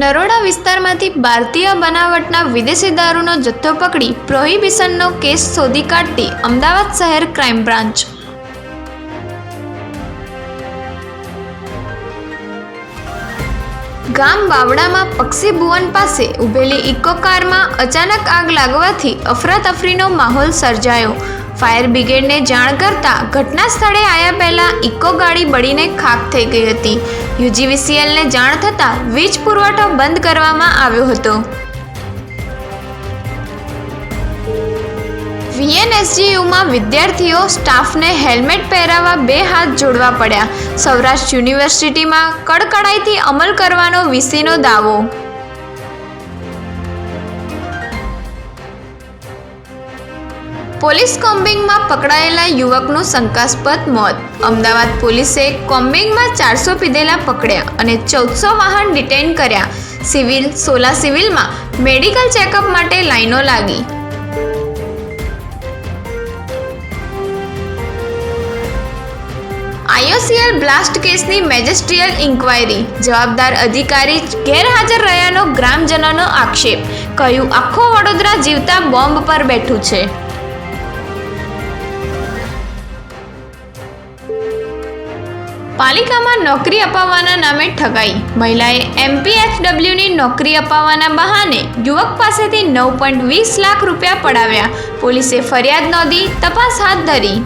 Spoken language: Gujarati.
નરોડા વિસ્તારમાંથી ભારતીય બનાવટના વિદેશી દારૂનો જથ્થો પકડી પ્રોહિબિશનનો કેસ શોધી કાઢતી અમદાવાદ શહેર ક્રાઇમ બ્રાન્ચ. ગામ વાવડામાં પક્ષી ભુવન પાસે ઉભેલી ઇકો કારમાં અચાનક આગ લાગવાથી અફરાતફરીનો માહોલ સર્જાયો. ફાયર બ્રિગેડને જાણ કરતા ઘટના સ્થળે આવ્યા પહેલાં ઇકો ગાડી બળીને ખાક થઈ ગઈ હતી. યુજીવીસીએલને જાણ થતાં વીજ પુરવઠો બંધ કરવામાં આવ્યો હતો. વીએનએસજીયુમાં વિદ્યાર્થીઓ સ્ટાફને હેલ્મેટ પહેરાવવા બે હાથ જોડવા પડ્યા. સૌરાષ્ટ્ર યુનિવર્સિટીમાં કડકડાઈથી અમલ કરવાનો વીસીનો દાવો. પોલીસ કોમ્બિંગમાં પકડાયેલા યુવકનું શંકાસ્પદ મોત. અમદાવાદ પોલીસે કોમ્બિંગમાં ચારસો પીધેલા પકડ્યા અને ચૌદસો વાહન ડિટેઇન કર્યા. સિવિલ, સોલા સિવિલમાં મેડિકલ ચેકઅપ માટે લાઈનો લાગી. આઈઓસીએલ બ્લાસ્ટ કેસની મેજિસ્ટ્રીયલ ઇન્ક્વાયરી. જવાબદાર અધિકારી ગેરહાજર રહ્યાનો ગ્રામજનોનો આક્ષેપ. કહ્યું, આખો વડોદરા જીવતા બોમ્બ પર બેઠું છે. પાલિકામાં નોકરી અપાવવાના નામે ઠગાઈ. મહિલાએ એમપીએચડબલ્યુની નોકરી અપાવવાના બહાને યુવક પાસેથી નવ પોઈન્ટ વીસ લાખ રૂપિયા પડાવ્યા. પોલીસે ફરિયાદ નોંધી તપાસ હાથ ધરી.